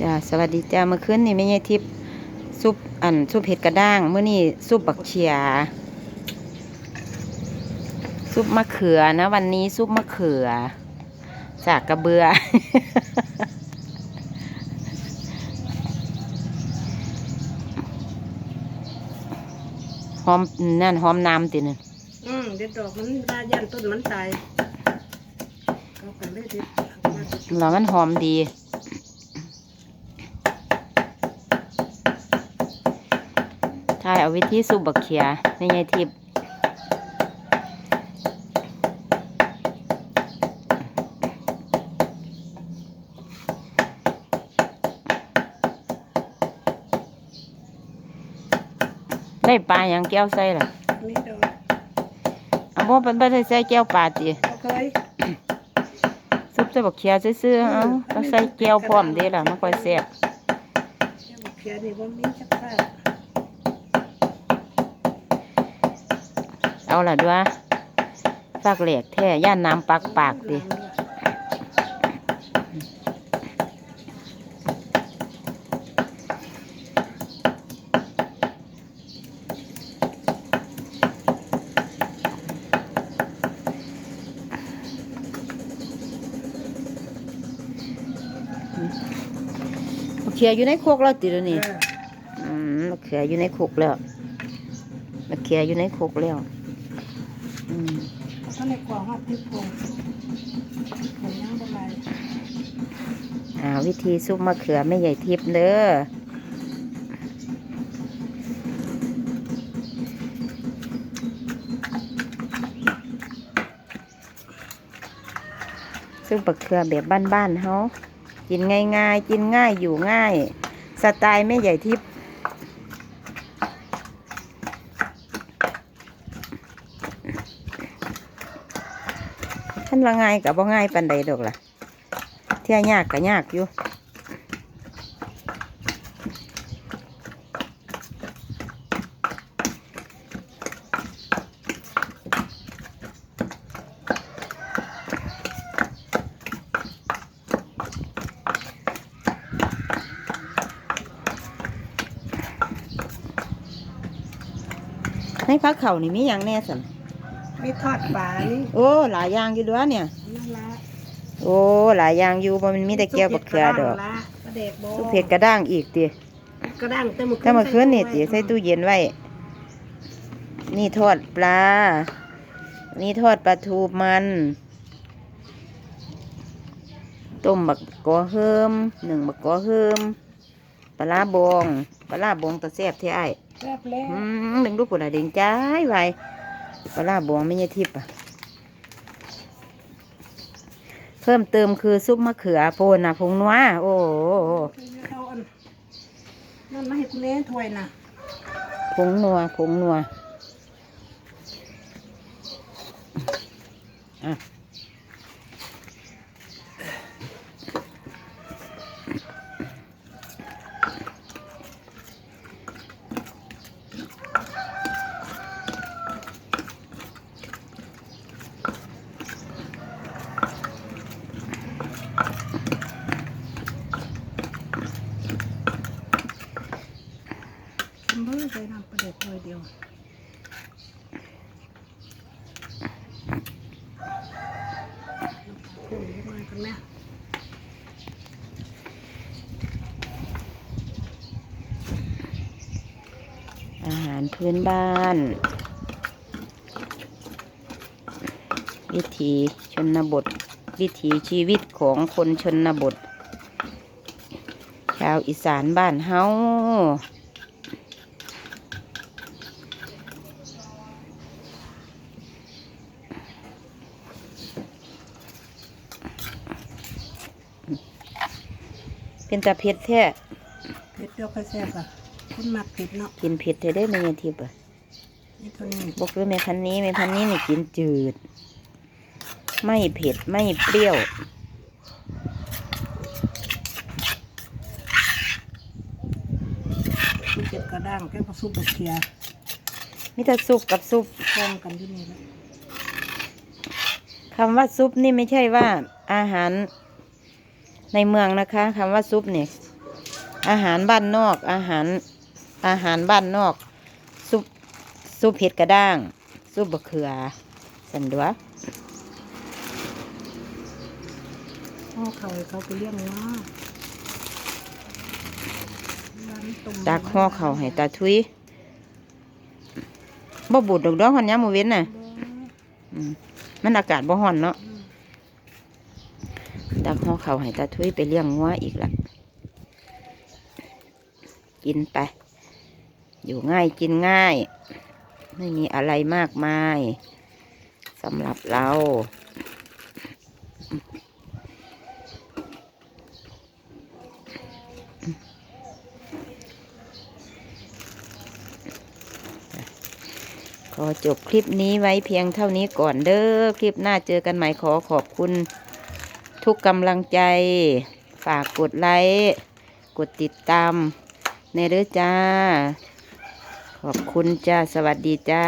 จ้าสวัสดีจ้าเมื่อคืนนี่แม่ยายทิพย์ซุปอันซุปเห็ดกระด้างเมื่อนี่ซุปบักเชียซุปมะเขือนะ วันนี้ซุปมะเขือ จากกระเบือ หอมนั่นหอมน้ำติเนี่ยอืมเด็ดดอกมันบายันต้นมันตายเขาก็เลยเด็ดเอามาแล้วมันหอมดี ใช่เอาวิธีซุปบักเขียในยายทิพย์ได้ปลาอย่างแก้วใส่ล่ะนี่ดอกเอาบ่เป็นบ่ได้ใส่แก้วปลาติเขาเคยซุปใส่บักเขียซื่อๆเอาต้องใส่แก้วพร้อมเด้ล่ะมันค่อยแซ่บเจ้าบอกเพียนี่ว่ามีจักรพรรดิ เอาล่ะด้วยฝากเหล็กแท้ย่านน้ำปากปากดิบักเขียอยู่ในโคกแล้วติเดี๋ยวนี้เอออืมมะเขืออยู่ในคุกแล้วมะเขืออยู่ในคุกแล้ว อืมเขาในกล่องหัดพริกผงผมยังบ่ไรอ่าวิธีซุปมะเขือไม่ใหญ่ทิพย์เด้อซึ่งมะเขือแบบบ้านๆเฮากินง่ายๆ กินง่ายอยู่ง่าย สไตล์ไม่ใหญ่ทิพย์ ท่านว่าง่ายกับว่าง่ายปันใดดอกล่ะเที่ยยากก็ยากอยู่ในพักเขานี่มีอย่างแน่สัน มีทอดปลานี่โอ้หลายอย่างอยู่ด้วยเนี่ย นั่นละโอ้หลายอย่างอยู่บ่มันมีแต่แก้วบักเขือดอกปลาเด็กโบสุเผ็ดกระด้างอีกติกระด้างแต่เมื่อถ้ามาคืนนี่ติใส่ตู้เย็นไว้ นี่ทอดปลา นี่ทอดปลาทูมันต้มบักกอเฮิมหนึ่งบักกอเฮิมปลาร้าบองปลาร้าบองตะแซ่บเท่ไอ้ายแซ่บแล้วอืมหนึ่งลูกปุ่นอะเด้งจ้ายไว้ ปลาร้าบองไม่ใช่ทิพย์อะเพิ่มเติมคือซุปมะเขือโพนนะพงนัวโอ้โหเอาอันนั่นมาให้คุณเล่นถ้วยนะผงนัวผงนัวอะ เบื่น้ำปลาเด็กถ้วยเดียวโอ้ยมากันแม่อาหารพื้นบ้าน วิถีชนบท วิถีชีวิตของคนชนบท ชาวอีสานบ้านเฮา เป็นตาเผ็ดแท้เผ็ดเดียวค่อยแซ่บอะคุณมักเผ็ดเนาะกินเผ็ดได้ได้ไม่ยันทิพย์อะนี่ตัวนี้บอกเลยแม่พันธุ์นี้แม่พันธุ์นี้นี่กินจืด ไม่เผ็ดไม่เปรี้ยวมันเจ็บกระด้างแก้วซุปบะเคียมีแต่ซุปกับซุปพร้อมกันที่นี่แล้วคำว่าซุปนี่ไม่ใช่ว่าอาหาร ในเมืองนะคะคำว่าซุปเนี่ยอาหารบ้านนอก อาหารอาหารบ้านนอก ซุปซุปเห็ดกระด้าง ซุปบะเขือ สันดัวพ่อเขาให้เขาไปเลี้ยงว่าร้านต้มตักห่อเขาวให้ตาทุยบ่บูดดอกดอกหอนยามมื้อเว้นน่ะบ่อืมมันอากาศบ่ฮ้อนเนาะอืมตัก ห่อเขาให้ตาทุยไปเลี้ยงงัวอีกละกินไป อยู่ง่ายกินง่าย ไม่มีอะไรมากมายสำหรับเราขอจบคลิปนี้ไว้เพียงเท่านี้ก่อนเด้อ คลิปหน้าเจอกันใหม่ขอขอบคุณ ทุกกำลังใจ ฝากกดไลค์กดติดตามในเด้อจ้า ขอบคุณจ้า สวัสดีจ้า